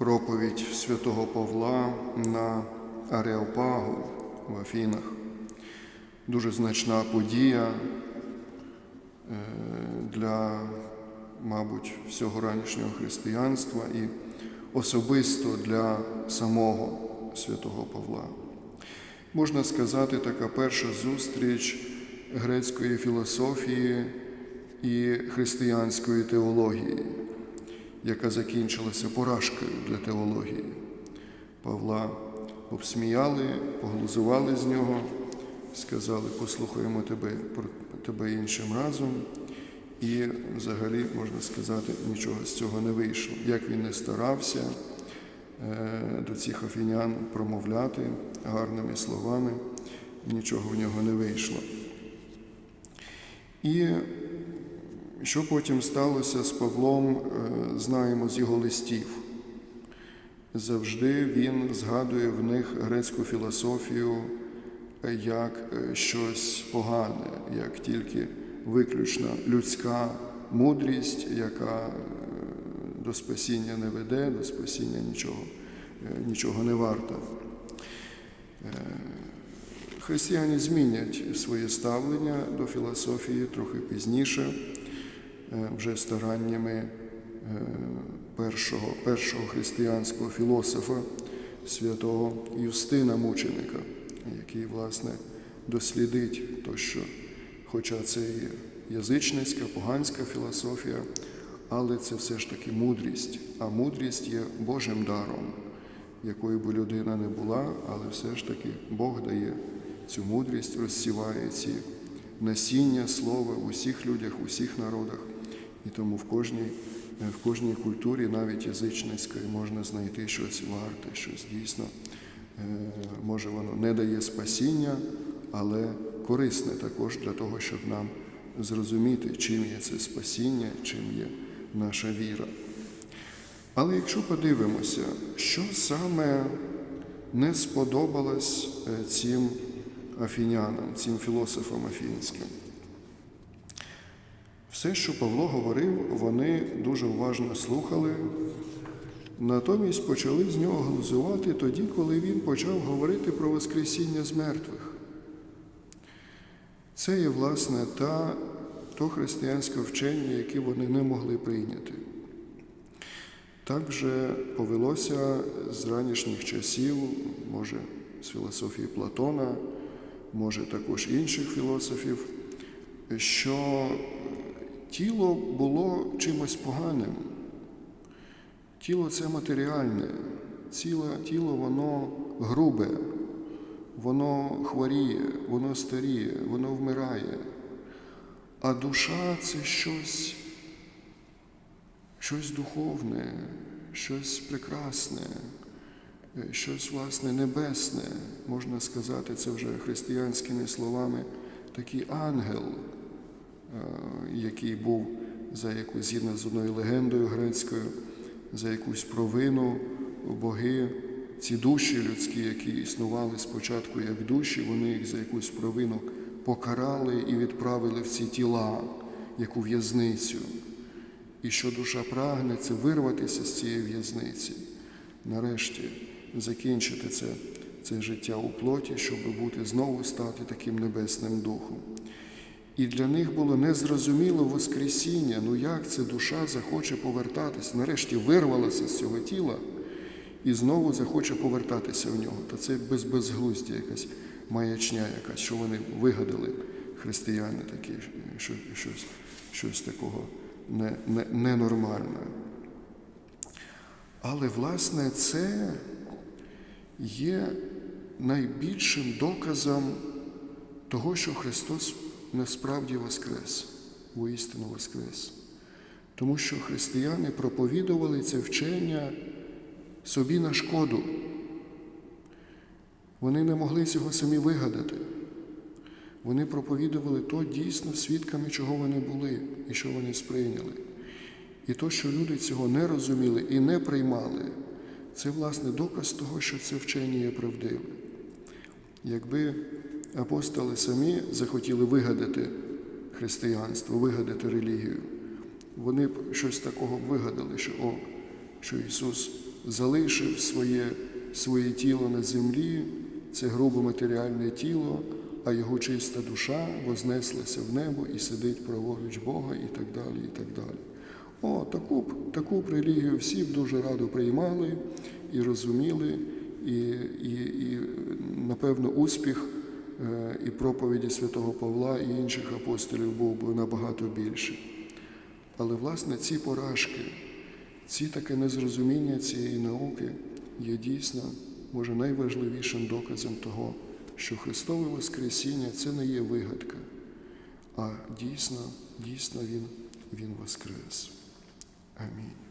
проповідь святого Павла на Ареопагу в Афінах. Дуже значна подія е, для, мабуть, всього ранішнього християнства і особисто для самого святого Павла. Можна сказати, така перша зустріч грецької філософії і християнської теології, яка закінчилася поражкою для теології. Павла обсміяли, поглузували з нього, сказали, послухаємо тебе про тебе іншим разом. І взагалі, можна сказати, нічого з цього не вийшло. Як він не старався е, до цих афінян промовляти гарними словами, нічого в нього не вийшло. І що потім сталося з Павлом, е, знаємо з його листів. Завжди він згадує в них грецьку філософію як е, щось погане, як тільки виключна людська мудрість, яка е, до спасіння не веде, до спасіння нічого, е, нічого не варта. Християни змінять своє ставлення до філософії трохи пізніше, вже стараннями першого, першого християнського філософа, святого Юстина Мученика, який, власне, дослідить то, що, хоча це і язичницька, поганська філософія, але це все ж таки мудрість, а мудрість є Божим даром, якою би людина не була, але все ж таки Бог дає цю мудрість, розсіває ці насіння слова в усіх людях, у всіх народах. І тому в кожній, в кожній культурі, навіть язичницької, можна знайти щось варте, щось дійсно. Може, воно не дає спасіння, але корисне також для того, щоб нам зрозуміти, чим є це спасіння, чим є наша віра. Але якщо подивимося, що саме не сподобалось цим афінянам, цим філософам афінським. Все, що Павло говорив, вони дуже уважно слухали, натомість почали з нього глузувати тоді, коли він почав говорити про Воскресіння з мертвих. Це є, власне, та, то християнське вчення, яке вони не могли прийняти. Так вже повелося з ранішніх часів, може, з філософії Платона, може також інших філософів, що тіло було чимось поганим. Тіло це матеріальне, тіло, тіло воно грубе, воно хворіє, воно старіє, воно вмирає. А душа це щось, щось духовне, щось прекрасне, щось, власне, небесне, можна сказати, це вже християнськими словами, такий ангел, який був за якусь згідно з одною легендою грецькою, за якусь провину боги, ці душі людські, які існували спочатку як душі, вони їх за якусь провину покарали і відправили в ці тіла, яку в'язницю. І що душа прагне, це вирватися з цієї в'язниці, нарешті закінчити це, це життя у плоті, щоб бути знову стати таким небесним духом. І для них було незрозуміло Воскресіння, ну як це душа захоче повертатися, нарешті вирвалася з цього тіла і знову захоче повертатися в нього. Та це без безглуздя якась маячня, якась, що вони вигадали, християни такі, що, щось, щось такого не, не, ненормальне. Але, власне, це є найбільшим доказом того, що Христос насправді Воскрес, воістину Воскрес. Тому що християни проповідували це вчення собі на шкоду. Вони не могли цього самі вигадати. Вони проповідували то дійсно свідками, чого вони були і що вони сприйняли. І то, що люди цього не розуміли і не приймали, це, власне, доказ того, що це вчення є правдиве. Якби апостоли самі захотіли вигадати християнство, вигадати релігію, вони б щось такого б вигадали, що о, що Ісус залишив своє, своє тіло на землі, це грубо матеріальне тіло, а його чиста душа вознеслася в небо і сидить праворуч Бога і так далі. і так далі. О, таку, б- таку б релігію всі б дуже радо приймали і розуміли, і, і, і напевно, успіх і проповіді святого Павла і інших апостолів був би набагато більший. Але, власне, ці поражки, ці таке незрозуміння цієї науки є дійсно, може, найважливішим доказом того, що Христове Воскресіння це не є вигадка, а дійсно, дійсно Він, Він воскрес. Амінь.